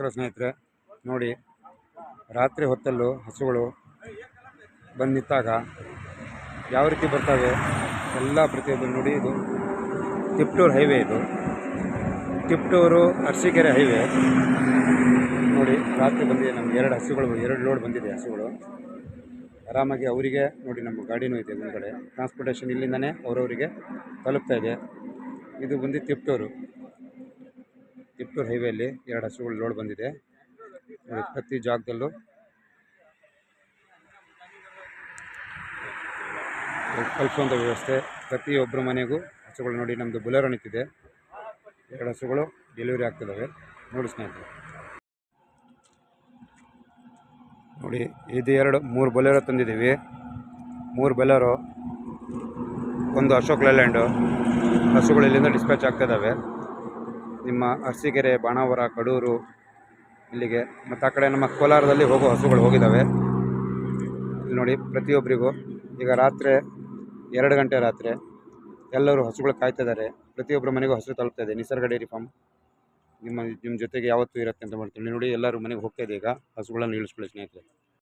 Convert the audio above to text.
ನಮಸ್ಕಾರ ಸ್ನೇಹಿತರೆ, ನೋಡಿ, ರಾತ್ರಿ ಹೊತ್ತಲ್ಲೂ ಹಸುಗಳು ಬಂದು ನಿಂತಾಗ ಯಾವ ರೀತಿ ಬರ್ತವೆ, ಎಲ್ಲ ಪ್ರತಿಯೊಬ್ಬರು ನೋಡಿ, ಇದು ತಿಪ್ಟೂರು ಹೈವೇ ಇದು. ತಿಪ್ಟೂರು ಅರಸೀಕೆರೆ ಹೈವೇ. ನೋಡಿ, ರಾತ್ರಿ ಬಂದಿದೆ ನಮ್ಗೆ ಎರಡು ಹಸುಗಳು, ಎರಡು ಲೋಡ್ ಬಂದಿದೆ ಹಸುಗಳು. ಆರಾಮಾಗಿ ಅವರಿಗೆ, ನೋಡಿ, ನಮ್ಮ ಗಾಡಿನೂ ಇದೆ ಮುಂದ್ಗಡೆ. ಟ್ರಾನ್ಸ್ಪೋರ್ಟೇಷನ್ ಇಲ್ಲಿಂದನೇ ಅವರವರಿಗೆ ತಲುಪ್ತಾ ಇದೆ. ಇದು ಬಂದು ತಿಪ್ಟೂರು. ತಿಪ್ಟೂರು ಹೈವೇಲಿ ಎರಡು ಹಸುಗಳು ಲೋಡ್ ಬಂದಿದೆ. ಪ್ರತಿ ಜಾಗದಲ್ಲೂ. ಕಲಿಸುವಂಥ ವ್ಯವಸ್ಥೆ. ಪ್ರತಿಯೊಬ್ಬರ ಮನೆಗೂ ಹಸುಗಳು ನೋಡಿ ನಮ್ಮದು ಬುಲೆರೋ ನಿಂತಿದೆ. ಎರಡು ಹಸುಗಳು ಡೆಲಿವರಿ ಆಗ್ತಿದ್ದಾವೆ ನೋಡಿ ಸ್ನೇಹಿತರೆ. ನೋಡಿ, ಇದು ಎರಡು, ಮೂರು ಬೊಲೆರೋ ತಂದಿದ್ದೀವಿ. ಮೂರು ಬೊಲೆರೋ, ಒಂದು ಅಶೋಕ್ ಲೇಲ್ಯಾಂಡು. ಹಸುಗಳು ಇಲ್ಲಿಂದ ಡಿಸ್ಪ್ಯಾಚ್ ಆಗ್ತಿದ್ದಾವೆ ನಿಮ್ಮ ಅರಸೀಕೆರೆ ಬಾಣಾವರ, ಕಡೂರು ಇಲ್ಲಿಗೆ, ಮತ್ತು ಆ ಕಡೆ ನಮ್ಮ ಕೋಲಾರದಲ್ಲಿ ಹೋಗೋ ಹಸುಗಳು ಹೋಗಿದ್ದಾವೆ ಇಲ್ಲಿ ನೋಡಿ ಪ್ರತಿಯೊಬ್ಬರಿಗೂ ಈಗ ರಾತ್ರಿ ಎರಡು ಗಂಟೆ ರಾತ್ರಿ ಎಲ್ಲರೂ ಹಸುಗಳು ಕಾಯ್ತಿದ್ದಾರೆ. ಪ್ರತಿಯೊಬ್ಬರ ಮನೆಗೂ ಹಸು ತಲುಪ್ತಾ ಇದೆ. ನಿಸರ್ಗ ಡೈರಿ ಫಾರ್ಮ್ ನಿಮ್ಮ ನಿಮ್ಮ ಜೊತೆಗೆ ಯಾವತ್ತೂ ಇರುತ್ತೆ ಅಂತ ಮಾಡ್ತೀನಿ. ನೋಡಿ ಎಲ್ಲರೂ ಮನೆಗೆ ಹೋಗ್ತಾ ಇದೆ ಈಗ ಹಸುಗಳನ್ನು ಇಳಿಸ್ಕೊಳ್ಳಿ ಸ್ನೇಹಿತರೆ.